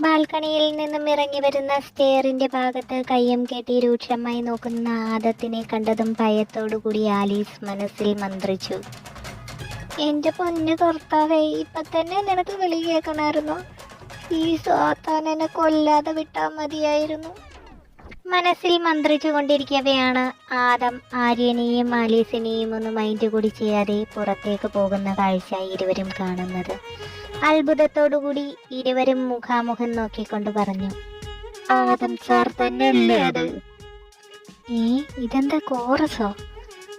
ബാൽക്കണിയിൽ നിന്നും ഇറങ്ങി വരുന്ന സ്റ്റെയറിന്റെ ഭാഗത്ത് കയ്യം കെട്ടി രൂക്ഷമായി നോക്കുന്ന ആദത്തിനെ കണ്ടതും ഭയത്തോടുകൂടി ആലീസ് മനസ്സിൽ മന്ത്രിച്ചു. എന്റെ പൊന്നു കർത്താവേ ഇപ്പൊ തന്നെ നിനക്ക് വിളി കേൾക്കണമായിരുന്നു. ഈ സാത്താൻ എന്നെ കൊല്ലാതെ വിട്ടാൽ മതിയായിരുന്നു. മനസ്സിൽ മന്ത്രിച്ചു കൊണ്ടിരിക്കവെയാണ് ആദം ആര്യനെയും ആലീസിനെയും ഒന്ന് മൈൻഡ് കൂടി ചെയ്യാതെ പുറത്തേക്ക് പോകുന്ന കാഴ്ച ഇരുവരും കാണുന്നത്. അത്ഭുതത്തോടുകൂടി ഇരുവരും മുഖാമുഖം നോക്കിക്കൊണ്ട് പറഞ്ഞു. ആദം സാർ തന്നെയല്ലേ അത്? ഏ ഇതെന്താ കോറസോ?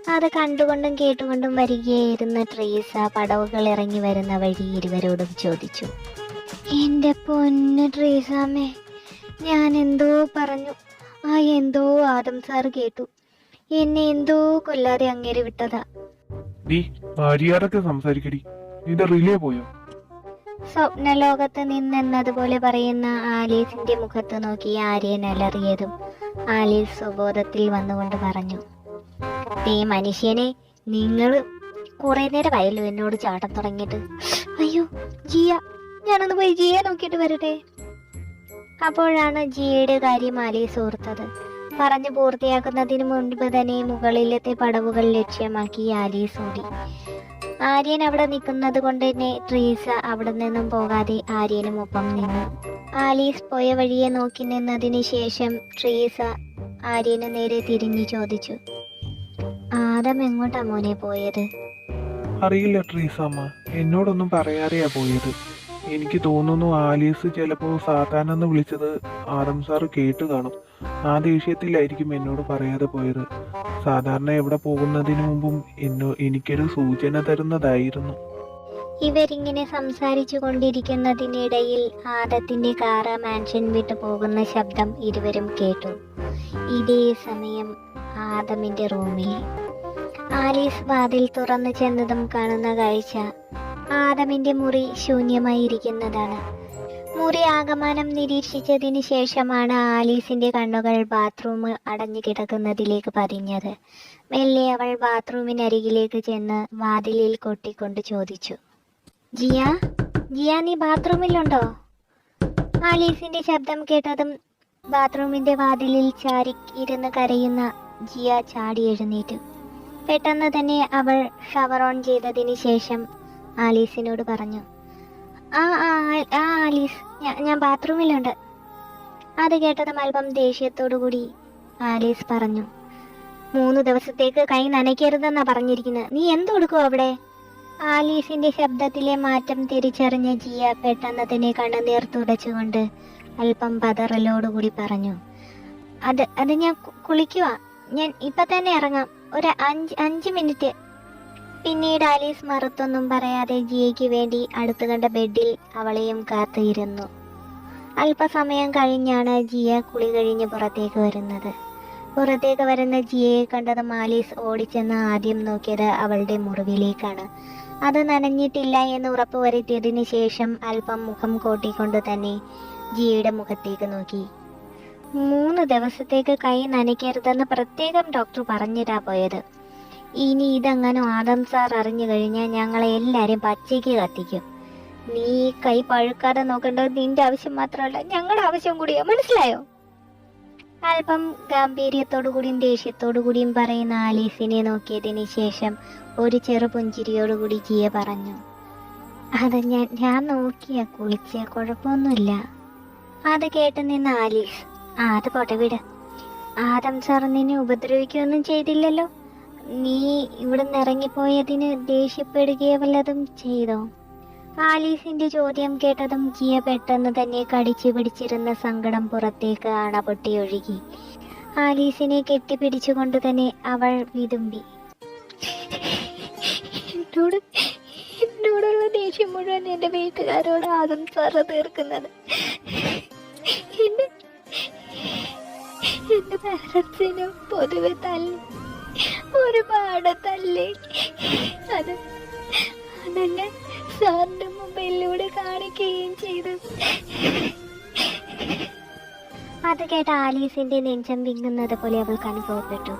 അത് കണ്ടുകൊണ്ടും കേട്ടുകൊണ്ടും വരികയായിരുന്ന ട്രീസ പടവുകൾ ഇറങ്ങി വരുന്ന വഴി ഇരുവരോടും ചോദിച്ചു. എന്റെ പൊന്ന് ട്രീസാമേ ഞാൻ എന്തോ പറഞ്ഞു. ആ എന്തോ ആദം സാർ കേട്ടു. എന്നെ എന്തോ കൊല്ലാതെ അങ്ങേര് വിട്ടതാ. സംസാരിക്കടി. നിന്റെ റിലേ പോയോ? സ്വപ്നലോകത്ത് നിന്നെന്നതുപോലെ പറയുന്ന ആലീസിന്റെ മുഖത്ത് നോക്കി ആര്യൻ അലറിയതും ആലീസ് സുബോധത്തിൽ വന്നുകൊണ്ട് പറഞ്ഞു ഈ മനുഷ്യനെ നിങ്ങൾ കുറെ നേരമായല്ലോ എന്നോട് ചാട്ടം തുടങ്ങിയിട്ട്. അയ്യോ ജിയ ഞാനൊന്ന് പോയി ജിയെ നോക്കിയിട്ട് വരട്ടെ. അപ്പോഴാണ് ജിയയുടെ കാര്യം ആലീസ് ഓർത്തത്. പറഞ്ഞു പൂർത്തിയാക്കുന്നതിന് മുൻപ് തന്നെ മുകളിലത്തെ പടവുകൾ ലക്ഷ്യമാക്കി ആലീസ് ഓടി. ആര്യൻ അവിടെ നിൽക്കുന്നത് കൊണ്ട് തന്നെ ട്രീസ അവിടെ നിന്നും പോകാതെ ആര്യനും ഒപ്പം നിന്നു. ആലീസ് പോയ വഴിയെ നോക്കി നിന്നതിന് ശേഷം ട്രീസ ആര്യന് നേരെ തിരിഞ്ഞു ചോദിച്ചു ആദം എങ്ങോട്ടാ മോനെ പോയത്? അറിയില്ല ട്രീസമ്മ എന്നോടൊന്നും പറയാറിയാ പോയത്. എനിക്ക് തോന്നുന്നു ആലീസ് ചിലപ്പോ സാത്താനെന്ന് വിളിച്ചത് ആദം സാറ് കേട്ടു കാണും. ആ ദേഷ്യത്തിലായിരിക്കും എന്നോട് പറയാതെ പോയത്. സാധാരണ എവിടെ പോകുന്നതിന് മുമ്പും എന്നോ എനിക്കൊരു സൂചന തരുന്നതായിരുന്നു. ഇവരിങ്ങനെ സംസാരിച്ചു കൊണ്ടിരിക്കുന്നതിനിടയിൽ ആദത്തിന്റെ കാറ് മാൻഷൻ വിട്ട് പോകുന്ന ശബ്ദം ഇരുവരും കേട്ടു. ഇതേ സമയം ആദമിന്റെ റൂമിൽ. ആലീസ് വാതിൽ തുറന്നു ചെന്നതും കാണുന്ന കാഴ്ച ആദമിന്റെ മുറി ശൂന്യമായി ഇരിക്കുന്നതാണ് മുറി ആഗമനം നിരീക്ഷിച്ചതിന് ശേഷമാണ് ആലീസിന്റെ കണ്ണുകൾ ബാത്റൂം അടഞ്ഞു കിടക്കുന്നതിലേക്ക് പതിഞ്ഞത്. മെല്ലെ അവൾ ബാത്റൂമിനരികിലേക്ക് ചെന്ന് വാതിലിൽ കൊട്ടിക്കൊണ്ട് ചോദിച്ചു. ജിയ ജിയ നീ ബാത്റൂമിലുണ്ടോ? ആലീസിന്റെ ശബ്ദം കേട്ടതും ബാത്റൂമിന്റെ വാതിലിൽ ചാരി ഇരുന്ന് കരയുന്ന ജിയ ചാടി എഴുന്നേറ്റു. പെട്ടെന്ന് തന്നെ അവൾ ഷവർ ഓൺ ചെയ്തതിന് ശേഷം ആലീസിനോട് പറഞ്ഞു ആ ആ ആ- ആലീസ് ഞാൻ ബാത്റൂമിലുണ്ട്. അത് കേട്ടതും അല്പം ദേഷ്യത്തോടു കൂടി ആലീസ് പറഞ്ഞു. മൂന്ന് ദിവസത്തേക്ക് കൈ നനയ്ക്കരുതെന്നാ പറഞ്ഞിരിക്കുന്നത് നീ എന്ത് കൊടുക്കും അവിടെ? ആലീസിന്റെ ശബ്ദത്തിലെ മാറ്റം തിരിച്ചറിഞ്ഞ ജിയ പെട്ടെന്ന് തന്നെ കണ്ണുനീർ തുടച്ചുകൊണ്ട് അല്പം പതറലോടുകൂടി പറഞ്ഞു. അത് അത് ഞാൻ കുളിക്കുവാ. ഞാൻ ഇപ്പൊ തന്നെ ഇറങ്ങാം. ഒരു അഞ്ച് അഞ്ച് മിനിറ്റ്. പിന്നീട് ആലീസ് മറുത്തൊന്നും പറയാതെ ജിയയ്ക്ക് വേണ്ടി അടുത്തു കണ്ട ബെഡിൽ അവളെയും കാത്തിരുന്നു. അല്പസമയം കഴിഞ്ഞാണ് ജിയ കുളി കഴിഞ്ഞ് പുറത്തേക്ക് വരുന്നത്. പുറത്തേക്ക് വരുന്ന ജിയയെ കണ്ടതും ആലീസ് ഓടിച്ചെന്ന് ആദ്യം നോക്കിയത് അവളുടെ മുറിവിലേക്കാണ്. അത് നനഞ്ഞിട്ടില്ല എന്ന് ഉറപ്പുവരുത്തിയതിനു ശേഷം അല്പം മുഖം കോട്ടിക്കൊണ്ട് തന്നെ ജിയയുടെ മുഖത്തേക്ക് നോക്കി. മൂന്ന് ദിവസത്തേക്ക് കൈ നനയ്ക്കരുതെന്ന് പ്രത്യേകം ഡോക്ടർ പറഞ്ഞിട്ടാ പോയത്. ഇനി ഇതങ്ങനെ ആദം സാർ അറിഞ്ഞു കഴിഞ്ഞാൽ ഞങ്ങളെ എല്ലാരും പച്ചയ്ക്ക് കത്തിക്കും. നീ കൈ പഴുക്കാതെ നോക്കേണ്ടത് നിന്റെ ആവശ്യം മാത്രമല്ല ഞങ്ങളുടെ ആവശ്യം കൂടിയാ. മനസ്സിലായോ? അല്പം ഗാംഭീര്യത്തോടു കൂടിയും ദേഷ്യത്തോടു കൂടിയും പറയുന്ന ആലീസിനെ നോക്കിയതിന് ശേഷം ഒരു ചെറു പുഞ്ചിരിയോടുകൂടി ജിയ പറഞ്ഞു അത് ഞാൻ ഞാൻ നോക്കിയ കുളിച്ച കുഴപ്പമൊന്നുമില്ല. അത് കേട്ട് നിന്ന് ആലീസ് ആ അത് പോട്ടെ വിട്. ആദം സാർ നിന്നെ ഉപദ്രവിക്കുകയൊന്നും ചെയ്തില്ലല്ലോ. നീ ഇവിടുന്ന് ഇറങ്ങിപ്പോയതിന് ദേഷ്യപ്പെടുകയോ വല്ലതും ചെയ്തോ? ആലീസിന്റെ ചോദ്യം കേട്ടതും ജിയ പെട്ടെന്ന് തന്നെ കടിച്ചു പിടിച്ചിരുന്ന സങ്കടം പുറത്തേക്ക് അണപൊട്ടി ഒഴുകി. ആലീസിനെ കെട്ടിപ്പിടിച്ചുകൊണ്ട് തന്നെ അവൾ വിതുമ്പി. എന്നോട് എന്നോടുള്ള ദേഷ്യം മുഴുവൻ എന്റെ വീട്ടുകാരോട് ആദ്യം പറ തീർക്കുന്നത്. എന്റെ പാരൻസിനും പൊതുവെ തല്ലി ഒരുപാട് തല്ലി. അത് അതെന്നെ സാറിന്റെ മൊബൈലിലൂടെ കാണിക്കുകയും ചെയ്തു. അത് കേട്ട ആലീസിന്റെ നെഞ്ചം വിങ്ങുന്നത് പോലെ അവൾക്ക് അനുഭവപ്പെട്ടു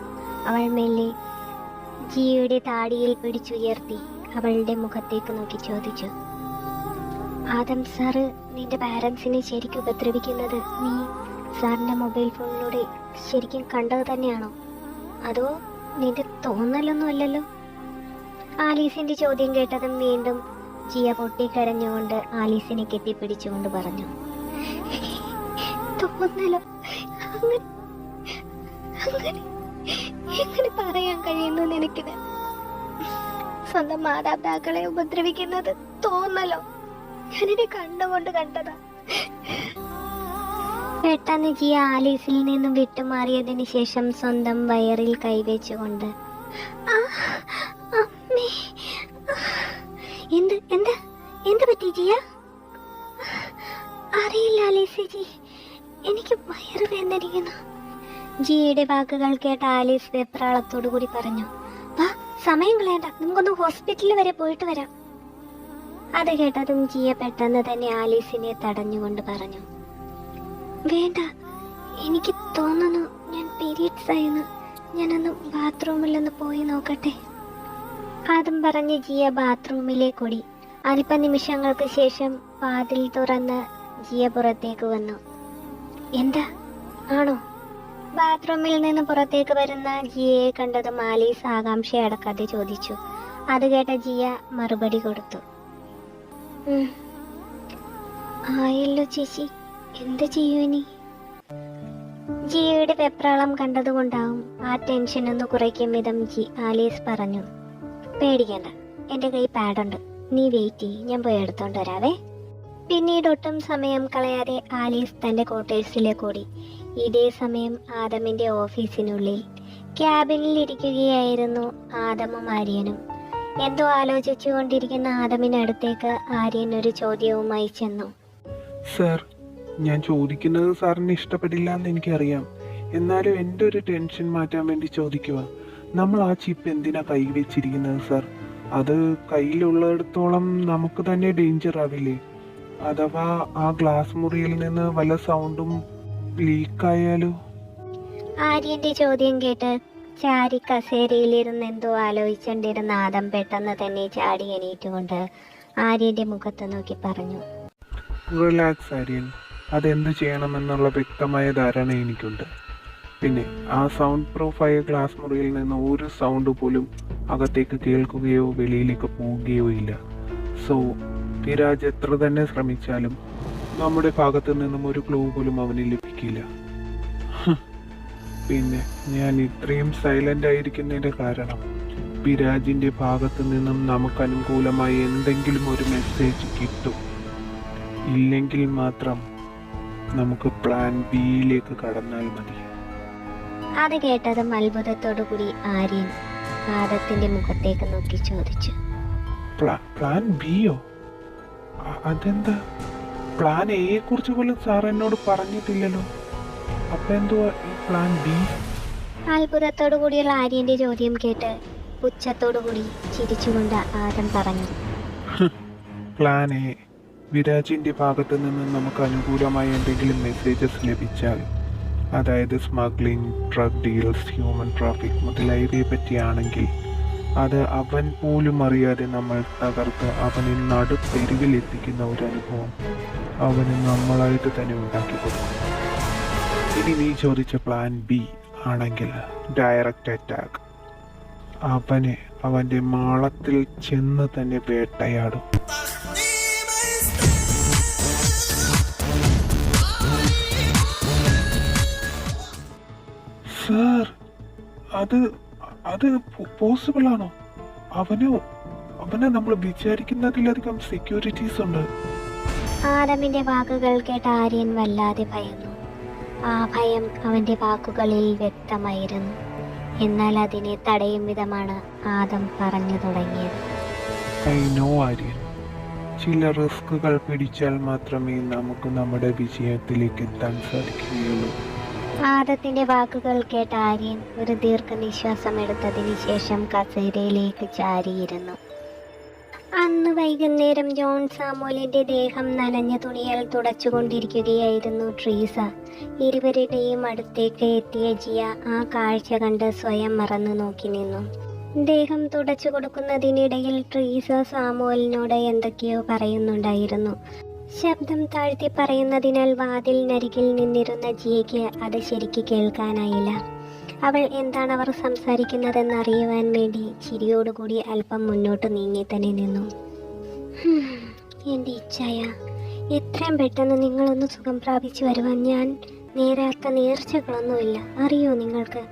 അവൾ മെല്ലെ ജിയുടെ താടിയിൽ പിടിച്ചുയർത്തി അവളുടെ മുഖത്തേക്ക് നോക്കി ചോദിച്ചു ആദം സാറ് നിന്റെ പാരൻസിനെ ശരിക്കും ഉപദ്രവിക്കുന്നത് നീ സാറിന്റെ മൊബൈൽ ഫോണിലൂടെ ശരിക്കും കണ്ടത് തന്നെയാണോ? അതോ നിന്റെ തോന്നലൊന്നും അല്ലല്ലോ. ആലീസിന്റെ ചോദ്യം കേട്ടതും വീണ്ടും ജിയ പൊട്ടിക്കരഞ്ഞുകൊണ്ട് ആലീസിനെ കെട്ടിപ്പിടിച്ചുകൊണ്ട് പറഞ്ഞു. തോന്നലോ? അങ്ങനെ അങ്ങനെ എങ്ങനെ പറയാൻ കഴിയുന്നു നിനക്കിത്? സ്വന്തം മാതാപിതാക്കളെ ഉപദ്രവിക്കുന്നത് തോന്നലോ? ഞാനിനെ കണ്ടുകൊണ്ട് കണ്ടതാ. പെട്ടെന്ന് ജിയ ആലീസിൽ നിന്നും വിട്ടുമാറിയതിനു ശേഷം സ്വന്തം വയറിൽ കൈവച്ചുകൊണ്ട്. "ആ, അമ്മേ, ആ, എന്ത് എന്ത് എന്ത് പറ്റി ജിയ അറിയില്ല ആലീസ് ജി എനിക്ക് വയറ് വേദനിക്കുന്നു. ജിയുടെ വാക്കുകൾ കേട്ട ആലീസ് വെപ്രാളത്തോടു കൂടി പറഞ്ഞു വാ സമയം കളയണ്ട. നമുക്കൊന്ന് ഹോസ്പിറ്റലിൽ വരെ പോയിട്ട് വരാം. അത് കേട്ടതും ജിയ പെട്ടെന്ന് തന്നെ ആലീസിനെ തടഞ്ഞുകൊണ്ട് പറഞ്ഞു വേണ്ട. എനിക്ക് തോന്നുന്നു ഞാൻ പീരീഡ്സ് ആയെന്ന് ഞാനൊന്ന് ബാത്റൂമിലൊന്ന് പോയി നോക്കട്ടെ. അതും പറഞ്ഞ് ജിയ ബാത്റൂമിലേക്ക് ഓടി അല്പനിമിഷങ്ങൾക്ക് ശേഷം വാതിൽ തുറന്ന് ജിയ പുറത്തേക്ക് വന്നു. എന്താ? ആണോ? ബാത്റൂമിൽ നിന്ന് പുറത്തേക്ക് വരുന്ന ജിയയെ കണ്ടത് മാലീസ് ആകാംക്ഷ അടക്കാതെ ചോദിച്ചു. അത് കേട്ട ജിയ മറുപടി കൊടുത്തു. "ഉം. ആയല്ലോ ചേച്ചി. എന്ത് ചെയ്യൂ ഇനി? ജിയയുടെ വെപ്രാളം കണ്ടതുകൊണ്ടാവും ആ ടെൻഷൻ ഒന്ന് കുറയ്ക്കും വിധം ജി ആലീസ് പറഞ്ഞു. പേടിക്കണ്ട എന്റെ കൈ പാഡുണ്ട് നീ വെയിറ്റ് ചെയ്യ് ഞാൻ പോയി എടുത്തോണ്ട് വരാവേ. പിന്നീട് ഒട്ടും സമയം കളയാതെ ആലീസ് തന്റെ ക്വാർട്ടേഴ്സിലേക്ക് ഓടി. ഇതേ സമയം ആദമിന്റെ ഓഫീസിനുള്ളിൽ ക്യാബിനിൽ ഇരിക്കുകയായിരുന്നു ആദമും ആര്യനും. എന്തോ ആലോചിച്ചുകൊണ്ടിരിക്കുന്ന ആദമിനടുത്തേക്ക് ആര്യൻ ഒരു ചോദ്യവുമായി ചെന്നു. സർ ഞാൻ ചോദിക്കുന്നത് സാറിന് ഇഷ്ടപ്പെടില്ല എന്ന് എനിക്കറിയാം. എന്നാലും എന്റെ ഒരു ടെൻഷൻ മാറ്റാൻ വേണ്ടി ചോദിക്കുക. നമ്മൾ ആ ചിപ്പ് എന്തിനാ കൈ വെച്ചിരിക്കുന്നത് സാർ അത് കയ്യിലുള്ളിടത്തോളം നമുക്ക് തന്നെ ഡേഞ്ചർ ആവില്ലേ? അഥവാ ആ ഗ്ലാസ് മുറിയിൽ നിന്ന് വല്ല സൗണ്ടും ലീക്കായാലോ ആര്യന്റെ ചോദ്യം കേട്ട് ചാരി കസേരയിലിരുന്ന് എന്തോ ആലോചിച്ചുകൊണ്ടിരുന്ന ആദം പെട്ടെന്ന് തന്നെ ചാടി എണീറ്റുകൊണ്ട് ആര്യന്റെ മുഖത്ത് നോക്കി പറഞ്ഞു. റിലാക്സ് ആര്യൻ. അതെന്ത് ചെയ്യണമെന്നുള്ള വ്യക്തമായ ധാരണ എനിക്കുണ്ട്. പിന്നെ ആ സൗണ്ട് പ്രൂഫായ ഗ്ലാസ് മുറിയിൽ നിന്ന് ഒരു സൗണ്ട് പോലും അകത്തേക്ക് കേൾക്കുകയോ വെളിയിലേക്ക് പോവുകയോ ഇല്ല. സോ വിരാജ് എത്ര തന്നെ ശ്രമിച്ചാലും നമ്മുടെ ഭാഗത്തു നിന്നും ഒരു ക്ലൂ പോലും അവന് ലഭിക്കില്ല. പിന്നെ ഞാൻ ഇത്രയും സൈലന്റ് ആയിരിക്കുന്നതിന്റെ കാരണം വിരാജിന്റെ ഭാഗത്തു നിന്നും നമുക്ക് അനുകൂലമായി എന്തെങ്കിലും ഒരു മെസ്സേജ് കിട്ടും. ഇല്ലെങ്കിൽ മാത്രം നമുക്ക് പ്ലാൻ ബിയിലേക്ക് കടന്നാൽ മതി. അത് കേട്ടതും അത്ഭുതത്തോടു കൂടി ആര്യൻ ആദത്തിന്റെ മുഖത്തേക്ക് നോക്കി ചോദിച്ചു. പ്ലാൻ ബിയോ അതെന്താ? പ്ലാൻ എയെ കുറിച്ച് പോലും സാർ എന്നോട് പറഞ്ഞിട്ടില്ലല്ലോ. അപ്പൊ എന്തുവാ ഈ പ്ലാൻ ബി അത്ഭുതത്തോടു കൂടിയുള്ള ആര്യന്റെ ചോദ്യം കേട്ട് പുച്ഛത്തോടു കൂടി ചിരിച്ചുകൊണ്ട് ആദം പറഞ്ഞു. പ്ലാൻ എ വിരാജിന്റെ ഭാഗത്ത് നിന്ന് നമുക്ക് അനുകൂലമായ എന്തെങ്കിലും മെസ്സേജസ് ലഭിച്ചാൽ അതായത് smuggling drug deals human traffic മുതലായവയെ പറ്റിയാണെങ്കിൽ അത് അവൻ പോലും അറിയാതെ നമ്മൾ തകർത്ത് അവനെ നടുത്തെരുവിൽ എത്തിക്കുന്ന ഒരു അനുഭവം അവന് നമ്മളായിട്ട് തന്നെ ഉണ്ടാക്കി കൊടുക്കും. ഇനി നീ ചോദിച്ച പ്ലാൻ ബി ആണെങ്കിൽ ഡയറക്റ്റ് അറ്റാക്ക് അവനെ അവന്റെ മാളത്തിൽ ചെന്ന് തന്നെ വേട്ടയാടും. സാർ അത് അത് പോസിബിൾ ആണോ അവന് അവന് നമ്മൾ വിചാരിക്കുന്നതിലധികം സെക്യൂരിറ്റീസ് ഉണ്ട്. ആദമിന്റെ വാക്കുകൾ കേട്ട ആര്യൻ വല്ലാതെ ഭയന്നു. ആ ഭയം അവന്റെ വാക്കുകളിൽ വ്യക്തമായിരുന്നു. എന്നാൽ അതിനെ തടയും വിധമാണ് ആദം പറഞ്ഞു തുടങ്ങിയത്. I know Aryan. ചില റിസ്കുകൾ പിടിച്ചാൽ മാത്രമേ നമുക്ക് നമ്മുടെ വിജയത്തിലേക്ക് എത്താൻ സാധിക്കുകയുള്ളൂ. ആദത്തിന്റെ വാക്കുകൾ കേട്ട ആര്യൻ ഒരു ദീർഘനിശ്വാസം എടുത്തതിന് ശേഷം കസേരയിലേക്ക് ചാരിയിരുന്നു. അന്ന് വൈകുന്നേരം ജോൺ സാമോലിന്റെ ദേഹം നനഞ്ഞ തുണിയാൽ തുടച്ചുകൊണ്ടിരിക്കുകയായിരുന്നു ട്രീസ. ഇരുവരുടെയും അടുത്തേക്ക് എത്തിയ ജിയ ആ കാഴ്ച കണ്ട് സ്വയം മറന്നു നോക്കി നിന്നു. ദേഹം തുടച്ചു കൊടുക്കുന്നതിനിടയിൽ ട്രീസ സാമോലിനോട് എന്തൊക്കെയോ പറയുന്നുണ്ടായിരുന്നു. ശബ്ദം താഴ്ത്തി പറയുന്നതിനാൽ വാതിലിനരികിൽ നിന്നിരുന്ന ജിയയ്ക്ക് അത് ശരിക്ക് കേൾക്കാനായില്ല. അവൾ എന്താണ് അവർ സംസാരിക്കുന്നതെന്ന് അറിയുവാൻ വേണ്ടി ചിരിയോടുകൂടി അല്പം മുന്നോട്ട് നീങ്ങി തന്നെ നിന്നു. "ഹും, എന്റെ ഇച്ഛായ. എത്രയും പെട്ടെന്ന് നിങ്ങളൊന്ന് സുഖം പ്രാപിച്ചു വരുവാൻ ഞാൻ നേരാത്ത നേർച്ചകളൊന്നുമില്ല. അറിയോ നിങ്ങൾക്ക്?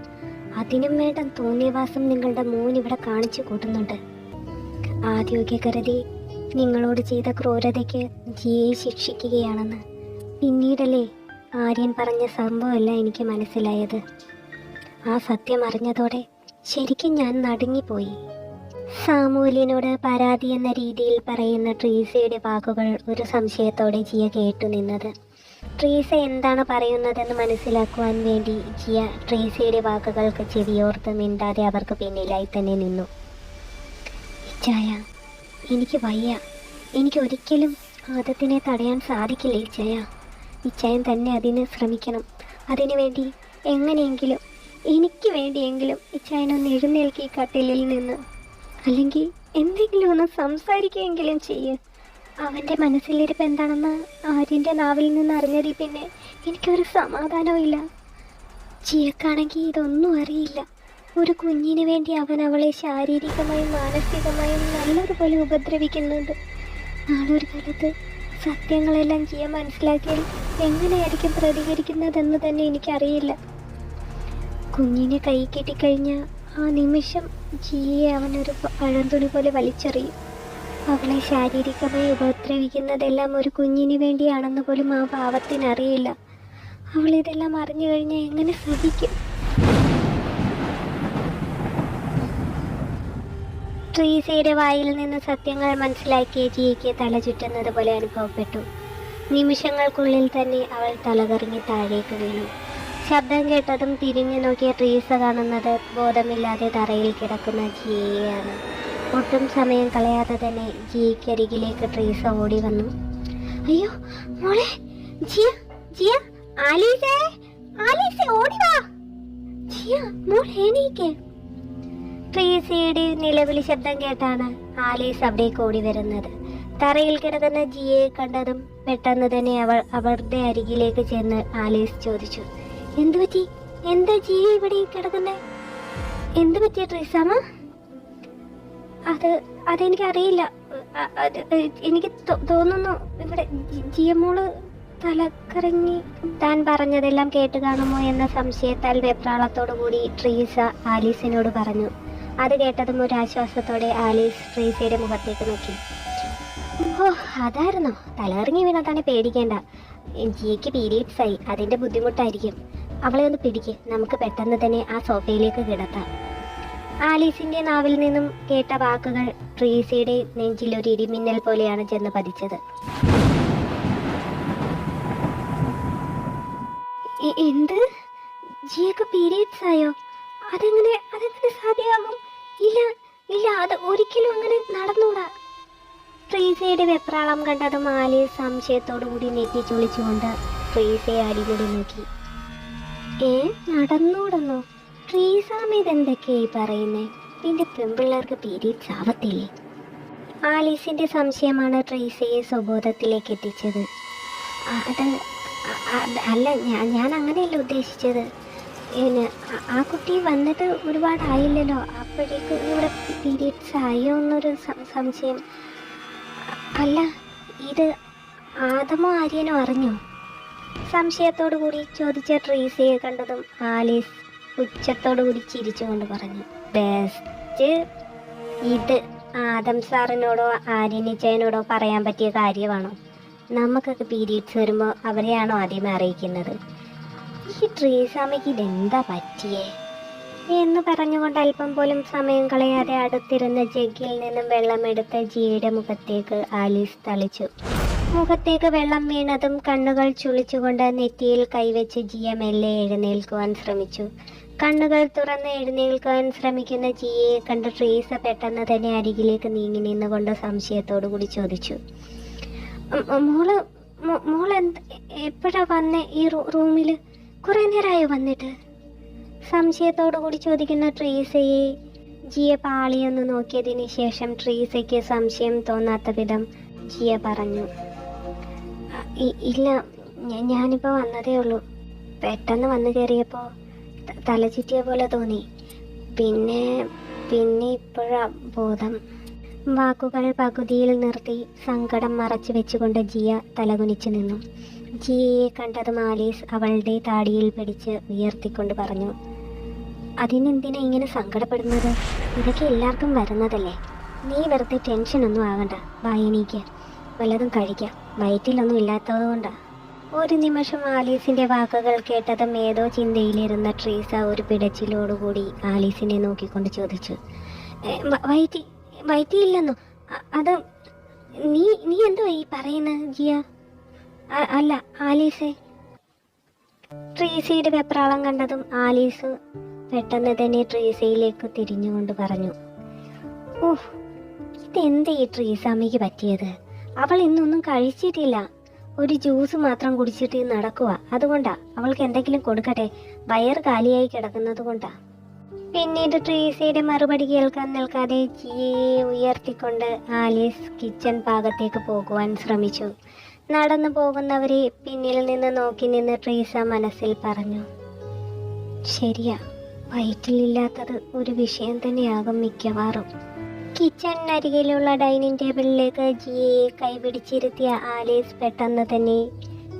അതിനും വേണ്ട തോന്നിയവാസം നിങ്ങളുടെ മോൻ ഇവിടെ കാണിച്ചു കൂട്ടുന്നുണ്ട്. ആദ്യമൊക്കെ കരുതി നിങ്ങളോട് ചെയ്ത ക്രൂരതയ്ക്ക് ജിയെ ശിക്ഷിക്കുകയാണെന്ന്. പിന്നീടല്ലേ ആര്യൻ പറഞ്ഞ സംഭവമല്ല എനിക്ക് മനസ്സിലായത്. ആ സത്യം അറിഞ്ഞതോടെ ശരിക്കും ഞാൻ നടുങ്ങിപ്പോയി. സാമൂലിനോട് പരാതി എന്ന രീതിയിൽ പറയുന്ന ട്രീസയുടെ വാക്കുകൾ ഒരു സംശയത്തോടെ ജിയ കേട്ടു നിന്നത്. ട്രീസ എന്താണ് പറയുന്നതെന്ന് മനസ്സിലാക്കുവാൻ വേണ്ടി ജിയ ട്രീസയുടെ വാക്കുകൾക്ക് ചെവിയോർത്ത് മിണ്ടാതെ അവർക്ക് പിന്നിലായി തന്നെ നിന്നു. എനിക്ക് വയ്യ. എനിക്ക് ഒരിക്കലും ആദത്തിനെ തടയാൻ സാധിക്കില്ല ഇച്ചയ ഇച്ചയൻ തന്നെ അതിന് ശ്രമിക്കണം. അതിനുവേണ്ടി എങ്ങനെയെങ്കിലും എനിക്ക് വേണ്ടിയെങ്കിലും ഇച്ചായനൊന്ന് എഴുന്നേൽക്കി കട്ടിലിൽ നിന്ന്. അല്ലെങ്കിൽ എന്തെങ്കിലും ഒന്ന് സംസാരിക്കുകയെങ്കിലും ചെയ്യ്. അവന്റെ മനസ്സിലിരിപ്പ് എന്താണെന്ന് ആര്യന്റെ നാവിൽ നിന്ന് അറിഞ്ഞതിൽ പിന്നെ എനിക്കൊരു സമാധാനവും ഇല്ല ചിയക്കാണെങ്കിൽ ഇതൊന്നും അറിയില്ല. ഒരു കുഞ്ഞിന് വേണ്ടി അവൻ അവളെ ശാരീരികമായും മാനസികമായും നല്ലതുപോലെ ഉപദ്രവിക്കുന്നുണ്ട്. നാളൊരു കാലത്ത് സത്യങ്ങളെല്ലാം ജിയ മനസ്സിലാക്കിയാൽ എങ്ങനെയായിരിക്കും പ്രതികരിക്കുന്നതെന്ന് തന്നെ എനിക്കറിയില്ല. കുഞ്ഞിനെ കൈ കെട്ടിക്കഴിഞ്ഞ ആ നിമിഷം ജിയെ അവനൊരു പഴന്തുണി പോലെ വലിച്ചെറിയും. അവളെ ശാരീരികമായി ഉപദ്രവിക്കുന്നതെല്ലാം ഒരു കുഞ്ഞിന് വേണ്ടിയാണെന്ന് പോലും ആ പാവത്തിനറിയില്ല അവളിതെല്ലാം അറിഞ്ഞു കഴിഞ്ഞാൽ എങ്ങനെ സഹിക്കും? ട്രീസയുടെ വായിൽ നിന്ന് സത്യങ്ങൾ മനസ്സിലാക്കിയ ജിയയ്ക്ക് തല ചുറ്റുന്നത് പോലെ അനുഭവപ്പെട്ടു. നിമിഷങ്ങൾക്കുള്ളിൽ തന്നെ അവൾ തലകറങ്ങി താഴേക്ക് വീണു. ശബ്ദം കേട്ടതും തിരിഞ്ഞു നോക്കിയ ട്രീസ കാണുന്നത് ബോധമില്ലാതെ തറയിൽ കിടക്കുന്ന ജിയയാണ്. ഒട്ടും സമയം കളയാതെ തന്നെ ജിയയ്ക്കരികിലേക്ക് ട്രീസ ഓടി വന്നു. അയ്യോ മോളെ ജിയ ജിയ ആലീസേ ആലീസേ ഓടി വാ. ജിയ മോൾ എണീക്ക്. ട്രീസയുടെ നിലവിളി ശബ്ദം കേട്ടാണ് ആലീസ് അവിടേക്ക് ഓടി വരുന്നത്. തറയിൽ കിടക്കുന്ന ജിയെ കണ്ടതും പെട്ടെന്ന് തന്നെ അവൾ അവരുടെ അരികിലേക്ക് ചെന്ന് ആലീസ് ചോദിച്ചു എന്തു പറ്റി? എന്താ ജിയ ഇവിടെ കിടക്കുന്നേ? എന്തു പറ്റിയ ട്രീസാമ അത് അതെനിക്കറിയില്ല. എനിക്ക് തോന്നുന്നു ഇവിടെ ജിയമോൾ തലക്കറങ്ങി താൻ പറഞ്ഞതെല്ലാം കേട്ട് കാണുമോ എന്ന സംശയത്താൽ വെപ്രാളത്തോടു കൂടി ട്രീസ ആലീസിനോട് പറഞ്ഞു. അത് കേട്ടതും ഒരു ആശ്വാസത്തോടെ ആലീസ് ട്രീസയുടെ മുഖത്തേക്ക് നോക്കി. ഓ അതായിരുന്നോ. തലകറങ്ങി വീണതാണ് പേടിക്കേണ്ട. ജിയക്ക് പീരീഡ്സ് ആയി അതിന്റെ ബുദ്ധിമുട്ടായിരിക്കും. അവളെ ഒന്ന് പിടിക്ക്. നമുക്ക് പെട്ടെന്ന് തന്നെ ആ സോഫയിലേക്ക് കിടത്താം. ആലീസിന്റെ നാവിൽ നിന്നും കേട്ട വാക്കുകൾ ട്രീസയുടെ നെഞ്ചിൽ ഒരു ഇടിമിന്നൽ പോലെയാണ് ചെന്ന് പതിച്ചത്. എന്ത്? ജിയക്ക് പീരീഡ്സ് ആയോ അതെങ്ങനെ അതെങ്ങനെ സാധ്യമാകും? ഇല്ല ഇല്ല അത് ഒരിക്കലും അങ്ങനെ നടന്നൂടാ. ഫ്രീസയുടെ വെപ്രാളം കണ്ടത് മാലി സംശയത്തോടുകൂടി നെറ്റി ചുളിച്ചുകൊണ്ട് ട്രീസയെ അടിമുടി നോക്കി. ഏ നടന്നൂടെന്നോ? ട്രീസാമ ഇതെന്തൊക്കെയായി പറയുന്നേ? നിന്റെ പെൺപിള്ളേർക്ക് പീരീഡ്സ് ആവത്തില്ലേ ആലീസിന്റെ സംശയമാണ് ട്രീസയെ സ്വബോധത്തിലേക്ക് എത്തിച്ചത്. അത് അല്ല ഞാൻ അങ്ങനെയല്ല ഉദ്ദേശിച്ചത്. ആ കുട്ടി വന്നിട്ട് ഒരുപാടായില്ലല്ലോ. അപ്പോഴേക്കും ഇവിടെ പീരീഡ്സ് ആയോ എന്നൊരു സംശയം. അല്ല ഇത് ആദമോ ആര്യനോ അറിഞ്ഞോ? സംശയത്തോടു കൂടി ചോദിച്ച ട്രീസയെ കണ്ടതും ആലീസ് ഉച്ചത്തോടു കൂടി ചിരിച്ചുകൊണ്ട് പറഞ്ഞു ബെസ്റ്റ്. ഇത് ആദം സാറിനോടോ ആര്യനിച്ചയനോടോ പറയാൻ പറ്റിയ കാര്യമാണോ? നമുക്കൊക്കെ പീരീഡ്സ് വരുമ്പോൾ അവരെയാണോ ആദ്യമേ അറിയിക്കുന്നത്? ഈ ട്രീസാമയ്ക്ക് ഇതെന്താ പറ്റിയേ? എന്ന് പറഞ്ഞുകൊണ്ട് അല്പം പോലും സമയം കളയാതെ അടുത്തിരുന്ന ജഗ്ഗിൽ നിന്നും വെള്ളമെടുത്ത് ജിയുടെ മുഖത്തേക്ക് ആലീസ് തളിച്ചു. മുഖത്തേക്ക് വെള്ളം വീണതും കണ്ണുകൾ ചുളിച്ചുകൊണ്ട് നെറ്റിയിൽ കൈവച്ച് ജിയ മെല്ലെ എഴുന്നേൽക്കുവാൻ ശ്രമിച്ചു. കണ്ണുകൾ തുറന്ന് എഴുന്നേൽക്കുവാൻ ശ്രമിക്കുന്ന ജിയെ കണ്ട് ട്രീസ പെട്ടെന്ന് തന്നെ അരികിലേക്ക് നീങ്ങി നിന്നുകൊണ്ട് സംശയത്തോടു കൂടി ചോദിച്ചു. "ഉം, ഉം, മോൾ മോൾ എന്ത് എപ്പോഴാ വന്നേ ഈ റൂമിൽ കുറെ നേരമായോ വന്നിട്ട്. സംശയത്തോടു കൂടി ചോദിക്കുന്ന ട്രീസയെ ജിയ പാളിയൊന്ന് നോക്കിയതിന് ശേഷം ട്രീസയ്ക്ക് സംശയം തോന്നാത്ത വിധം ജിയ പറഞ്ഞു "അ, ഇ- ഇല്ല ഞാനിപ്പോൾ ഞാനിപ്പോ വന്നതേ ഉള്ളൂ. പെട്ടെന്ന് വന്നു കയറിയപ്പോ തലചുറ്റിയ തല ചുറ്റിയ പോലെ തോന്നി. പിന്നെ പിന്നെ ഇപ്പോഴാ ബോധം. വാക്കുകൾ പകുതിയിൽ നിർത്തി സങ്കടം മറച്ചു വെച്ചുകൊണ്ട് ജിയ തലകുനിച്ചു നിന്നു. ജിയയെ കണ്ടതും ആലീസ് അവളുടെ താടിയിൽ പിടിച്ച് ഉയർത്തിക്കൊണ്ട് പറഞ്ഞു അതിനെന്തിനാ ഇങ്ങനെ സങ്കടപ്പെടുന്നത്? ഇതൊക്കെ എല്ലാവർക്കും വരുന്നതല്ലേ. നീ വെറുതെ ടെൻഷനൊന്നും ആവണ്ട. വായനീക്ക് വല്ലതും കഴിക്കാം. വയറ്റിലൊന്നും ഇല്ലാത്തത് കൊണ്ടാ. ഒരു നിമിഷം ആലീസിന്റെ വാക്കുകൾ കേട്ടതും ഏതോ ചിന്തയിലിരുന്ന ട്രീസ ഒരു പിടച്ചിലോടുകൂടി ആലീസിനെ നോക്കിക്കൊണ്ട് ചോദിച്ചു. "ഏ, വ- വയറ്റി വയറ്റിയില്ലെന്നോ? അത് നീ നീ എന്തോ ഈ പറയുന്നത് ജിയ? അല്ല ആലീസേ. ട്രീസയുടെ വെപ്രാളം കണ്ടതും ആലീസ് പെട്ടെന്ന് തന്നെ ട്രീസയിലേക്ക് തിരിഞ്ഞുകൊണ്ട് പറഞ്ഞു ഓഹ് ഇതെന്ത് ഈ ട്രീസ അമ്മയ്ക്ക് പറ്റിയത്? അവൾ ഇന്നൊന്നും കഴിച്ചിട്ടില്ല. ഒരു ജ്യൂസ് മാത്രം കുടിച്ചിട്ട് നടക്കുക അതുകൊണ്ടാ അവൾക്ക് എന്തെങ്കിലും കൊടുക്കട്ടെ? വയർ കാലിയായി കിടക്കുന്നത് കൊണ്ടാ. പിന്നീട് ട്രീസയുടെ മറുപടി കേൾക്കാൻ നിൽക്കാതെ ജിയെ ഉയർത്തിക്കൊണ്ട് ആലീസ് കിച്ചൺ ഭാഗത്തേക്ക് പോകുവാൻ ശ്രമിച്ചു. നടന്നു പോകുന്നവരെ പിന്നിൽ നിന്ന് നോക്കി നിന്ന് ട്രീസ മനസ്സിൽ പറഞ്ഞു ശരിയാ വയറ്റിലില്ലാത്തത് ഒരു വിഷയം തന്നെയാകും മിക്കവാറും. കിച്ചണിനരികിലുള്ള ഡൈനിങ് ടേബിളിലേക്ക് ജിയെ കൈപിടിച്ചിരുത്തിയ ആലീസ് പെട്ടെന്ന് തന്നെ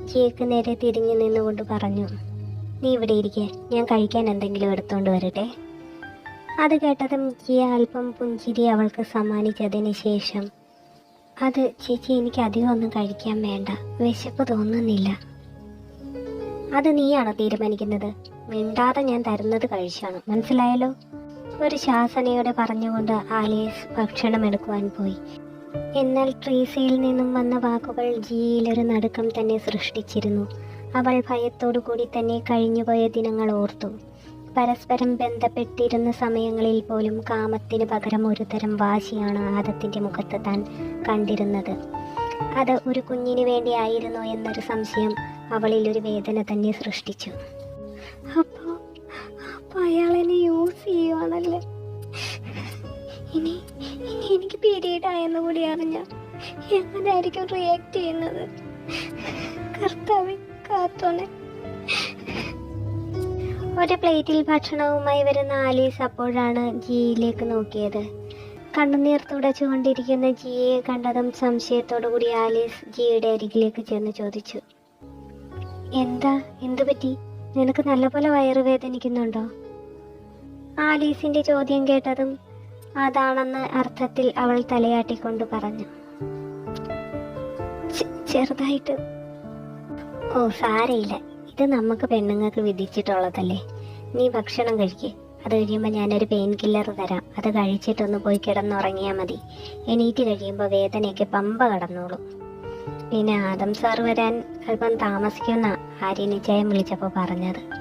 ജിയക്ക് നേരെ തിരിഞ്ഞു നിന്നുകൊണ്ട് പറഞ്ഞു നീ ഇവിടെ ഇരിക്കെ ഞാൻ കഴിക്കാൻ എന്തെങ്കിലും എടുത്തുകൊണ്ട് വരട്ടെ. അത് കേട്ടതും ജിയ അല്പം പുഞ്ചിരി അവൾക്ക് സമ്മാനിച്ചതിന് ശേഷം അത് ചേച്ചി എനിക്ക് അധികം ഒന്നും കഴിക്കാൻ വേണ്ട വിശപ്പ് തോന്നുന്നില്ല. അത് നീയാണോ തീരുമാനിക്കുന്നത്? മിണ്ടാതെ ഞാൻ തരുന്നത് കഴിച്ചാണ്. മനസ്സിലായല്ലോ? ഒരു ശാസനയോടെ പറഞ്ഞുകൊണ്ട് ആലീസ് ഭക്ഷണം എടുക്കുവാൻ പോയി. എന്നാൽ ട്രീസയിൽ നിന്നും വന്ന വാക്കുകൾ ജീയിലൊരു നടുക്കം തന്നെ സൃഷ്ടിച്ചിരുന്നു. അവൾ ഭയത്തോടു കൂടി തന്നെ കഴിഞ്ഞുപോയ ദിനങ്ങൾ ഓർത്തു. പരസ്പരം ബന്ധപ്പെട്ടിരുന്ന സമയങ്ങളിൽ പോലും കാമത്തിന് പകരം ഒരു തരം വാശിയാണ് ആദത്തിന്റെ മുഖത്ത് താൻ കണ്ടിരുന്നത്. അത് ഒരു കുഞ്ഞിനു വേണ്ടിയായിരുന്നോ എന്നൊരു സംശയം അവളിൽ ഒരു വേദന തന്നെ സൃഷ്ടിച്ചു. അപ്പോ അപ്പൊ അയാൾ എന്നെ യൂസ് ചെയ്യുവാണല്ലേ? ഇനി ഇനി എനിക്ക് പീരീഡ് ആയെന്ന് കൂടി അറിഞ്ഞ എങ്ങനെയായിരിക്കും റിയാക്ട് ചെയ്യുന്നത്? കർത്താവ് കാത്തോനെ ഒരു പ്ലേറ്റിൽ ഭക്ഷണവുമായി വരുന്ന ആലീസ് അപ്പോഴാണ് ജിയിലേക്ക് നോക്കിയത്. കണ്ണുനീർ തുടച്ചുകൊണ്ടിരിക്കുന്ന ജിയെ കണ്ടതും സംശയത്തോടു കൂടി ആലീസ് ജിയുടെ അരികിലേക്ക് ചെന്ന് ചോദിച്ചു. എന്താ? എന്തു പറ്റി നിനക്ക് നല്ലപോലെ വയറ് വേദനിക്കുന്നുണ്ടോ? ആലീസിന്റെ ചോദ്യം കേട്ടതും അതാണെന്ന് അർത്ഥത്തിൽ അവൾ തലയാട്ടിക്കൊണ്ട് പറഞ്ഞു. ചെറുതായിട്ട്. ഓ സാരയില്ല. ഇത് നമുക്ക് പെണ്ണുങ്ങൾക്ക് വിധിച്ചിട്ടുള്ളതല്ലേ? നീ ഭക്ഷണം കഴിക്കേ. അത് കഴിയുമ്പോൾ ഞാനൊരു പെയിൻ കില്ലർ തരാം. അത് കഴിച്ചിട്ടൊന്ന് പോയി കിടന്നുറങ്ങിയാൽ മതി. എണീറ്റ് കഴിയുമ്പോൾ വേദനയൊക്കെ പമ്പ കടന്നോളും. പിന്നെ ആദം സാർ വരാൻ അല്പം താമസിക്കുന്ന ആര്യനിച്ചയം വിളിച്ചപ്പോൾ പറഞ്ഞത്.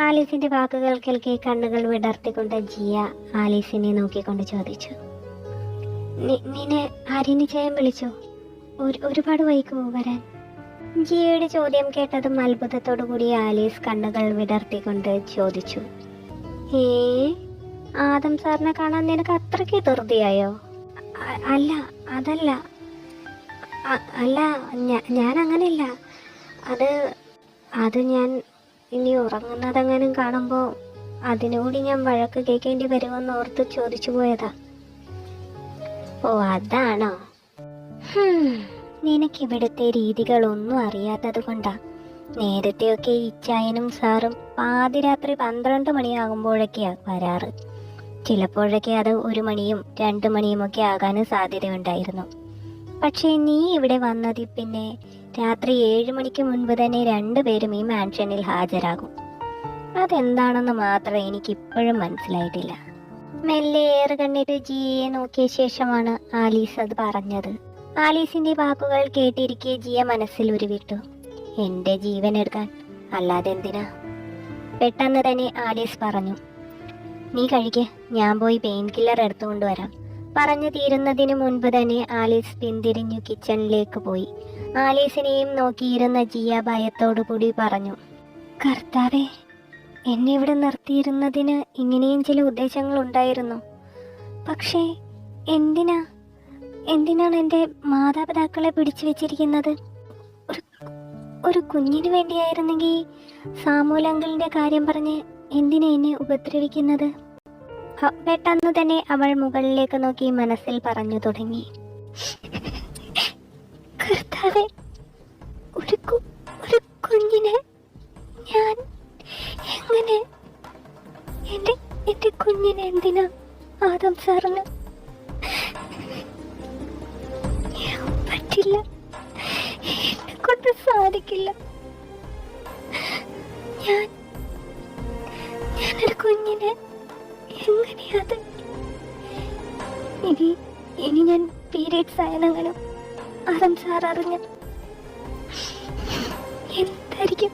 ആലീസിന്റെ വാക്കുകൾ കേൾക്കെ കണ്ണുകൾ വിടർത്തിക്കൊണ്ട് ജിയ ആലീസിനെ നോക്കിക്കൊണ്ട് ചോദിച്ചു. "നി- നിന്നെ ആര്യനിച്ചയം വിളിച്ചോ? ഒരു- ഒരുപാട് വൈകുമോ വരാൻ. ജിയയുടെ ചോദ്യം കേട്ടതും അത്ഭുതത്തോടു കൂടി ആലീസ് കണ്ണുകൾ വിടർത്തിക്കൊണ്ട് ചോദിച്ചു. ഏ ആദം സാറിനെ കാണാൻ നിനക്ക് അത്രയ്ക്ക് ധൃതിയായോ? അല്ല അതല്ല. അല്ല ഞാൻ അങ്ങനെയല്ല അത് അത് ഞാൻ ഇനി ഉറങ്ങുന്നതെങ്ങാനും കാണുമ്പോൾ അതിനുകൂടി ഞാൻ വഴക്ക് കേൾക്കേണ്ടി വരുമെന്ന് ഓർത്ത് ചോദിച്ചു പോയതാ. ഓ അതാണോ? നിനക്ക് നിനക്കിവിടുത്തെ രീതികളൊന്നും അറിയാത്തത് കൊണ്ടാ. നേരത്തെയൊക്കെ ഇച്ചായനും സാറും പാതിരാത്രി പന്ത്രണ്ട് മണിയാകുമ്പോഴൊക്കെയാ വരാറ്. ചിലപ്പോഴൊക്കെ അത് ഒരു മണിയും രണ്ട് മണിയുമൊക്കെ ആകാനും സാധ്യതയുണ്ടായിരുന്നു. പക്ഷേ നീ ഇവിടെ വന്നതിൽ പിന്നെ രാത്രി ഏഴ് മണിക്ക് മുൻപ് തന്നെ രണ്ടുപേരും ഈ മാൻഷനിൽ ഹാജരാകും. അതെന്താണെന്ന് മാത്രം എനിക്ക് ഇപ്പോഴും മനസ്സിലായിട്ടില്ല. മെല്ലെ ഏറെ കണ്ണിട്ട് ജിയെ നോക്കിയ ശേഷമാണ് ആലീസ് അത് പറഞ്ഞത്. ആലീസിന്റെ വാക്കുകൾ കേട്ടിരിക്കെ ജിയ മനസ്സിൽ ഉരുവിട്ടു. എന്റെ ജീവൻ എടുക്കാൻ അല്ലാതെ എന്തിനാ? പെട്ടെന്ന് തന്നെ ആലീസ് പറഞ്ഞു. നീ കഴിക്ക് ഞാൻ പോയി പെയിൻ കില്ലർ എടുത്തുകൊണ്ട് വരാം. പറഞ്ഞു തീരുന്നതിന് മുൻപ് തന്നെ ആലീസ് പിന്തിരിഞ്ഞു കിച്ചണിലേക്ക് പോയി. ആലീസിനെയും നോക്കിയിരുന്ന ജിയ ഭയത്തോടു കൂടി പറഞ്ഞു കർത്താവേ എന്നെ ഇവിടെ നിർത്തിയിരുന്നതിന് ഇങ്ങനെയും ചില ഉദ്ദേശങ്ങൾ ഉണ്ടായിരുന്നു. പക്ഷേ എന്തിനാ? എന്തിനാണ് എന്റെ മാതാപിതാക്കളെ പിടിച്ചു വെച്ചിരിക്കുന്നത്? ഒരു ഒരു കുഞ്ഞിന് വേണ്ടിയായിരുന്നെങ്കിൽ സാമൂൽ അങ്കിളിന്റെ കാര്യം പറഞ്ഞ് എന്തിനാ എന്നെ ഉപദ്രവിക്കുന്നത്? പെട്ടെന്ന് തന്നെ അവൾ മുകളിലേക്ക് നോക്കി മനസ്സിൽ പറഞ്ഞു തുടങ്ങി. കർത്താവെ ഒരു ഒരു കുഞ്ഞിനെ ഞാൻ എങ്ങനെ എന്റെ എന്റെ കുഞ്ഞിനെ എന്തിനാ ആദം സാറിന് പറ്റില്ല? എന്നെ കൊണ്ട് സാധിക്കില്ല. ഞാൻ ഞാനൊരു കുഞ്ഞിനെ എങ്ങനെയത്? ഇനി ഇനി ഞാൻ പീരിയഡ്സ് ആയെന്നെങ്കിലും ആദം സാർ അറിഞ്ഞ എന്തായിരിക്കും?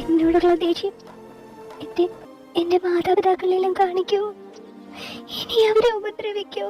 എന്നോടുള്ള ദേഷ്യം എന്റെ എന്റെ മാതാപിതാക്കളെല്ലാം കാണിക്കൂ. ഇനി അവരെ ഉപദ്രവിക്കൂ.